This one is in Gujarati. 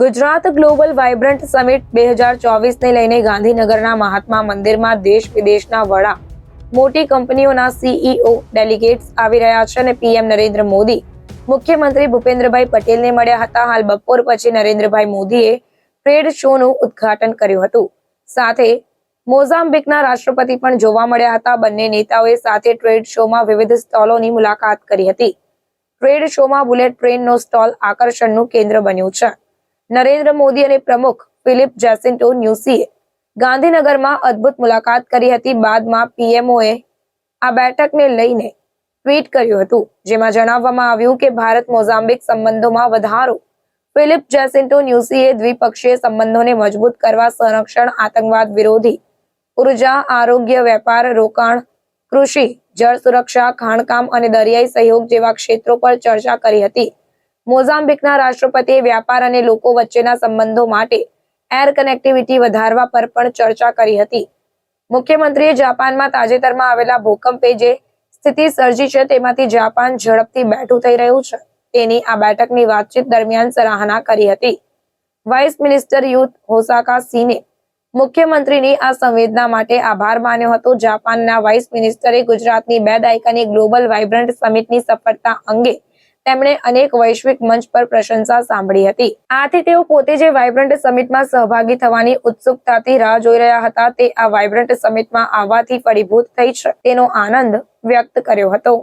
ગુજરાત ગ્લોબલ વાઇબ્રન્ટ સમિટ બે હજાર ચોવીસને લઈને ગાંધીનગરના મહાત્મા મંદિરમાં દેશ વિદેશના વડા, મોટી કંપનીઓના સીઈઓ ડેલિગેટ્સ આવી રહ્યા છે અને પીએમ નરેન્દ્ર મોદી, મુખ્યમંત્રી ભૂપેન્દ્રભાઈ પટેલને મળ્યા હતા. હાલ બપોર પછી નરેન્દ્રભાઈ મોદીએ ટ્રેડ શોનું ઉદ્ઘાટન કર્યું હતું. સાથે મોઝામ્બિકના રાષ્ટ્રપતિ પણ જોવા મળ્યા હતા. બંને નેતાઓએ સાથે ટ્રેડ શોમાં વિવિધ સ્ટોલોની મુલાકાત કરી હતી. ટ્રેડ શોમાં બુલેટ ટ્રેનનો સ્ટોલ આકર્ષણનું કેન્દ્ર બન્યું છે. નરેન્દ્ર મોદી અને પ્રમુખ ફિલિપ જેસિન્ટો ન્યુસીએ ગાંધીનગરમાં અદભુત મુલાકાત કરી હતી. બાદમાં પીએમઓએ આ બેઠકને લઈને ટ્વીટ કર્યું હતું. જેમાં જણાવવામાં આવ્યું કે ભારત મોઝામ્બિક સંબંધોમાં વધારો ફિલિપ જેસિન્ટો ન્યુસીએ દ્વિપક્ષીય સંબંધોને મજબૂત કરવા, સંરક્ષણ, આતંકવાદ વિરોધી ઊર્જા, આરોગ્ય, વેપાર, રોકાણ, કૃષિ, જળ સુરક્ષા, ખાણકામ અને દરિયાઈ સહયોગ જેવા ક્ષેત્રો પર ચર્ચા કરી હતી. મોઝામ્બિકના રાષ્ટ્રપતિએ વ્યાપાર અને લોકો વચ્ચેના સંબંધો માટે એર કનેક્ટિવિટી વધારવા પર પણ ચર્ચા કરી હતી. મુખ્યમંત્રીએ જાપાનમાં તાજેતરમાં આવેલા ભૂકંપે જે સ્થિતિ સર્જી છે તેમાંથી જાપાન ઝડપથી બેઠું થઈ રહ્યું છે. તેની આ બેઠકની વાતચીત દરમિયાન સરાહના કરી હતી. વાઇસ મિનિસ્ટર યુથ હોસાકા સિને મુખ્યમંત્રીની આ સંવેદના માટે આભાર માન્યો હતો. જાપાનના વાઇસ મિનિસ્ટરે ગુજરાતની બે દાયકાની ગ્લોબલ વાઇબ્રન્ટ સમિટની સફળતા અંગે તેમણે અનેક વૈશ્વિક મંચ પર પ્રશંસા સાંભળી હતી. આથી તેઓ પોતે જે વાઇબ્રન્ટ સમિટમાં સહભાગી થવાની ઉત્સુકતાથી રાહ જોઈ રહ્યા હતા, તે આ વાઇબ્રન્ટ સમિટમાં આવવાથી ફળીભૂત થઈ છે. તેનો આનંદ વ્યક્ત કર્યો હતો.